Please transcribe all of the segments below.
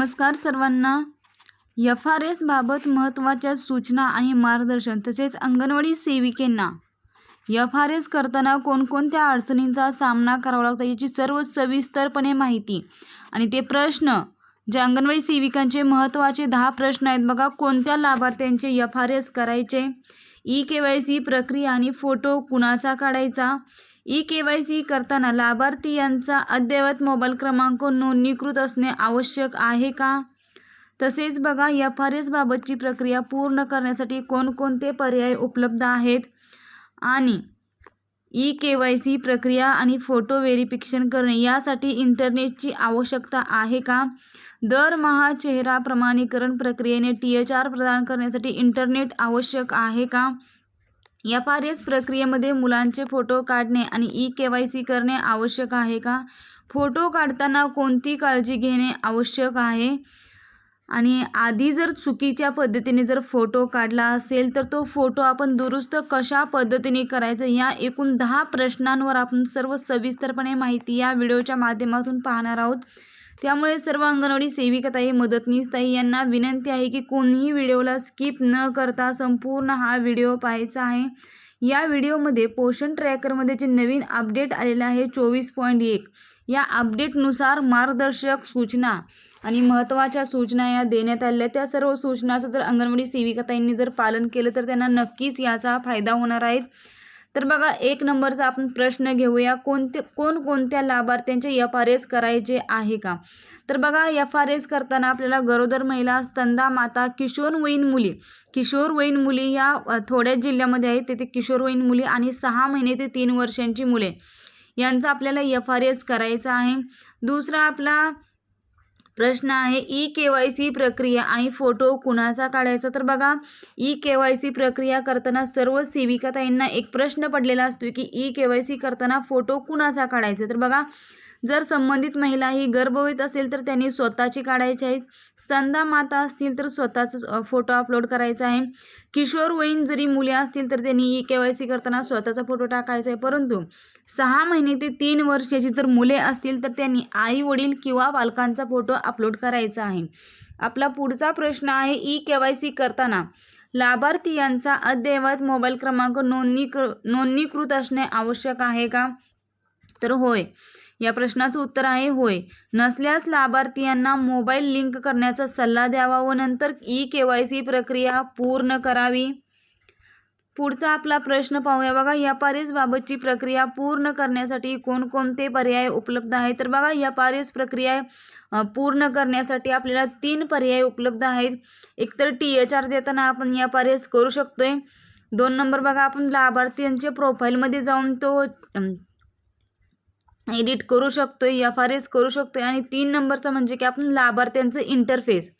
नमस्कार सर्वांना. F R एसबाबत महत्त्वाच्या सूचना आणि मार्गदर्शन तसेच अंगणवाडी सेविकेंना. एफ आर एस करताना कोणकोणत्या अडचणींचा सामना करावा लागतो याची सर्व सविस्तरपणे माहिती. आणि ते प्रश्न जे अंगणवाडी सेविकांचे महत्त्वाचे दहा प्रश्न आहेत बघा कोणत्या लाभार्थ्यांचे एफ आर एस करायचे? ई के वाय सी प्रक्रिया आणि फोटो कुणाचा काढायचा? ई के वाय सी करताना लाभार्थी यांचा अद्ययावत मोबाईल क्रमांक नोंदणीकृत असणे आवश्यक आहे का? तसेच बघा एफ आर एसबाबतची प्रक्रिया पूर्ण करण्यासाठी कोणकोणते पर्याय उपलब्ध आहेत? आणि ई के वाय सी प्रक्रिया आणि फोटो व्हेरिफिकेशन करणे यासाठी इंटरनेटची आवश्यकता आहे का? दरमहा चेहरा प्रमाणीकरण प्रक्रियेने टी एच आर प्रदान करण्यासाठी इंटरनेट आवश्यक आहे का? एफ आर एस प्रक्रियेमध्ये मुलांचे फोटो काढणे आणि ई के वाय सी करणे आवश्यक आहे का? फोटो काढताना कोणती काळजी घेणे आवश्यक आहे? आणि आधी जर चुकीच्या पद्धतीने जर फोटो काढला असेल तर तो फोटो आपण दुरुस्त कशा पद्धतीने करायचं या एकूण दहा प्रश्नांवर आपण सर्व सविस्तरपणे माहिती या व्हिडिओच्या माध्यमातून पाहणार आहोत. त्यामुळे सर्व अंगणवाडी सेविकाताई मदतनीसताई यांना विनंती आहे की कोणीही व्हिडिओला स्किप न करता संपूर्ण हा व्हिडिओ पाहायचा आहे. या व्हिडिओमध्ये पोषण ट्रॅकरमध्ये जे नवीन अपडेट आलेलं आहे चोवीस पॉईंट एक या अपडेटनुसार मार्गदर्शक सूचना आणि महत्त्वाच्या सूचना या देण्यात आलेल्या त्या सर्व सूचनाचं जर अंगणवाडी सेविकाताईंनी जर पालन केलं तर त्यांना नक्कीच याचा फायदा होणार आहे. तर बघा एक नंबरचा आपण प्रश्न घेऊया कोणते कोणकोणत्या लाभार्थ्यांचे एफ आर एस करायचे आहे का? तर बघा एफ आर एस करताना आपल्याला गरोदर महिला स्तंदा माता किशोरवयीन मुली. किशोरवयीन मुली या थोड्या थोड्याच जिल्ह्यामध्ये आहेत. तेथे किशोरवयीन मुली आणि सहा महिने ते तीन वर्षांची मुले. यांचा आपल्याला एफ आर एस करायचा आहे. दुसरा आपला प्रश्न आहे ई के वाय सी प्रक्रिया आणि फोटो कुणाचा काढायचा? तर बघा ई के वाय सी प्रक्रिया करताना सर्व सेविकाताईंना एक प्रश्न पडलेला असतो की ई के वाय सी करताना फोटो कुणाचा काढायचा? तर बघा जर संबंधित महिला ही गर्भवती असेल तर त्यांनी स्वतःची काढायची आहेत स्तंदा माता असतील तर स्वतःचा फोटो अपलोड करायचा आहे. किशोरवयीन जरी मुले असतील तर त्यांनी ई के वाय सी करताना स्वतःचा फोटो टाकायचा आहे. परंतु सहा महिने ते तीन वर्षाची जर मुले असतील तर त्यांनी आई वडील किंवा पालकांचा फोटो अपलोड करायचा आहे. आपला पुढचा प्रश्न आहे ई के वाय सी करताना लाभार्थी यांचा अद्ययावत मोबाईल क्रमांक नोंदणी नोंदणीकृत असणे आवश्यक आहे का? तर होय. या प्रश्नाचं उत्तर आहे होय. नसल्यास लाभार्थीयांना मोबाईल लिंक करण्याचा सल्ला द्यावा व नंतर ई के वाय सी प्रक्रिया पूर्ण करावी. पुढचा आपला प्रश्न पाहूया. बघा या बाबतची प्रक्रिया पूर्ण करण्यासाठी कोणकोणते पर्याय उपलब्ध आहेत? तर बघा या पारिस प्रक्रिया पूर्ण करण्यासाठी आपल्याला तीन पर्याय उपलब्ध आहेत. एकतर टी एच आर देताना आपण या पारिस करू शकतोय. दोन नंबर बघा आपण लाभार्थ्यांच्या प्रोफाईलमध्ये जाऊन तो एडिट करू शकतोय एफ आर एस करू शकतोय आणि तीन नंबरचं म्हणजे की आपण लाभार्थ्यांचं इंटरफेस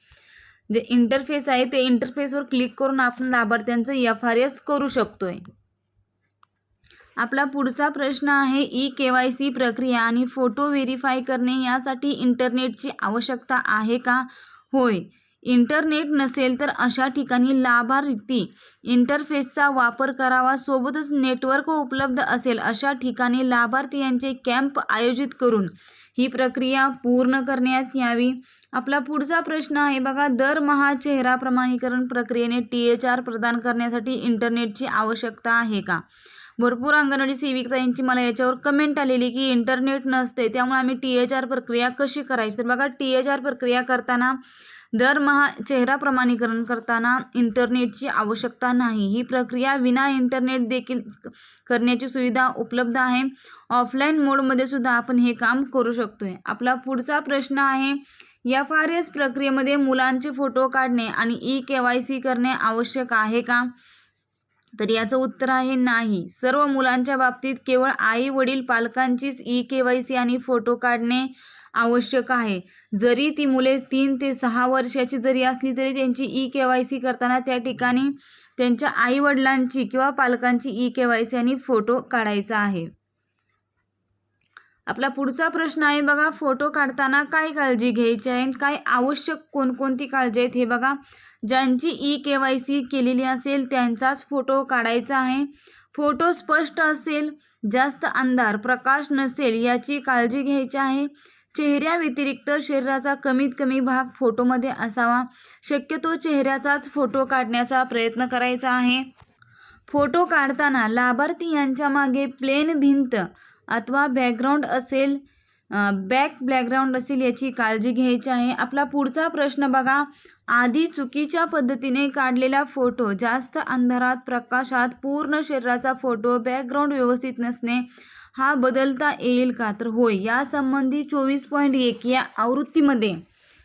जे इंटरफेस आहे ते इंटरफेसवर क्लिक करून आपण लाभार्थ्यांचं एफ आर एस करू शकतोय. आपला पुढचा प्रश्न आहे ई के वाय सी प्रक्रिया आणि फोटो व्हेरीफाय करणे यासाठी इंटरनेटची आवश्यकता आहे का? होय. इंटरनेट नसेल तर अशा ठिकाणी लाभार्थी इंटरफेसचा वापर करावा. सोबतच नेटवर्क उपलब्ध असेल अशा ठिकाणी लाभार्थी यांचे कॅम्प आयोजित करून ही प्रक्रिया पूर्ण करण्यात यावी. आपला पुढचा प्रश्न आहे बघा दरमहा चेहरा प्रमाणीकरण प्रक्रियेने टी एच आर प्रदान करण्यासाठी इंटरनेटची आवश्यकता आहे का? भरपूर अंगणवाडी सेविकांची मला याच्यावर कमेंट आलेली की इंटरनेट नसते त्यामुळे आम्ही टी एच आर प्रक्रिया कशी करायची? तर बघा टी एच आर प्रक्रिया करताना दरमहा चेहरा प्रमाणीकरण करताना इंटरनेटची आवश्यकता नाही. ही प्रक्रिया विना इंटरनेट देखील करण्याची सुविधा उपलब्ध आहे. ऑफलाईन मोडमध्ये सुद्धा आपण हे काम करू शकतोय. आपला पुढचा प्रश्न आहे एफ आर एस प्रक्रियेमध्ये मुलांचे फोटो काढणे आणि ई के वाय सी करणे आवश्यक आहे का? तर याचं उत्तर आहे नाही. सर्व मुलांच्या बाबतीत केवळ आई वडील पालकांचीच ई के वाय सी आणि फोटो काढणे आवश्यक आहे. जरी ती मुले तीन ते सहा वर्षाची जरी असली तरी त्यांची ई के वाय सी करताना त्या ठिकाणी त्यांच्या आईवडिलांची किंवा पालकांची ई के वाय सी आणि फोटो काढायचा आहे. आपला पुढचा प्रश्न आहे बघा फोटो काढताना काय काळजी घ्यायची आहे काय आवश्यक कोणकोणती काळजी आहेत हे बघा. ज्यांची ई के वाय सी केलेली असेल त्यांचाच फोटो काढायचा आहे. फोटो स्पष्ट असेल जास्त अंधार प्रकाश नसेल याची काळजी घ्यायची आहे. चेहऱ्याव्यतिरिक्त शरीराचा कमीत कमी भाग फोटोमध्ये असावा. शक्यतो चेहऱ्याचाच फोटो काढण्याचा प्रयत्न करायचा आहे. फोटो काढताना लाभार्थी यांच्या मागे प्लेन भिंत अथवा बॅकग्राऊंड असेल बॅक बॅकग्राऊंड असेल याची काळजी घ्यायची आहे. आपला पुढचा प्रश्न बघा. आधी चुकीच्या पद्धतीने काढलेला फोटो जास्त अंधारात प्रकाशात पूर्ण शरीराचा फोटो बॅकग्राऊंड व्यवस्थित नसणे हा बदलता येईल का? तर होय. यासंबंधी चोवीस पॉईंट एक या आवृत्तीमध्ये.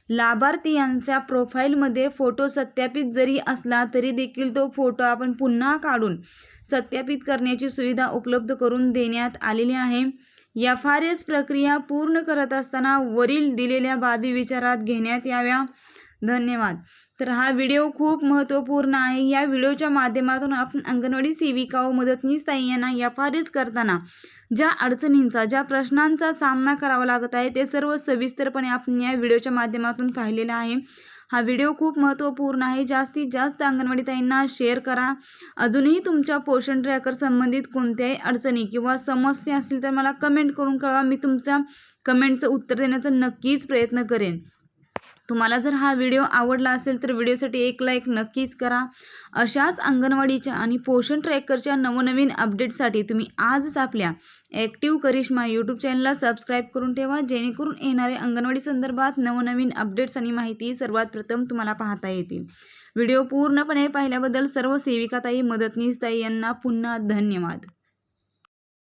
लाभार्थी यांच्या प्रोफाईलमध्ये फोटो सत्यापित जरी असला तरी देखील तो फोटो आपण पुन्हा काढून सत्यापित करण्याची सुविधा उपलब्ध करून देण्यात आलेली आहे. एफ आर एस प्रक्रिया पूर्ण करत असताना वरील दिलेल्या बाबी विचारात घेण्यात याव्या. धन्यवाद. तर हा व्हिडिओ खूप महत्त्वपूर्ण आहे. या व्हिडिओच्या माध्यमातून आपण अंगणवाडी सेविका व मदतनीस ताई यांना एफ करताना ज्या अडचणींचा ज्या प्रश्नांचा सामना करावा लागत आहे ते सर्व सविस्तरपणे आपण या व्हिडिओच्या माध्यमातून पाहिलेलं आहे. हा व्हिडिओ खूप महत्त्वपूर्ण आहे. जास्तीत जास्त अंगणवाडी ताईंना शेअर करा. अजूनही तुमच्या पोषण ट्रॅकर संबंधित कोणत्याही अडचणी किंवा समस्या असतील तर मला कमेंट करून कळवा. मी तुमच्या कमेंटचं उत्तर देण्याचा नक्कीच प्रयत्न करेन. तुम्हाला जर हा व्हिडिओ आवडला असेल तर व्हिडिओसाठी एक लाईक नक्कीच करा. अशाच अंगणवाडीच्या आणि पोषण ट्रॅकरच्या नवनवीन अपडेटसाठी तुम्ही आजच आपल्या ॲक्टिव्ह करिश्मा यूट्यूब चॅनलला सबस्क्राईब करून ठेवा. जेणेकरून येणारे अंगणवाडी संदर्भात नवनवीन अपडेट्स आणि माहिती सर्वात प्रथम तुम्हाला पाहता येतील. व्हिडिओ पूर्णपणे पाहिल्याबद्दल सर्व सेविकाताई मदतनीसताई यांना पुन्हा धन्यवाद.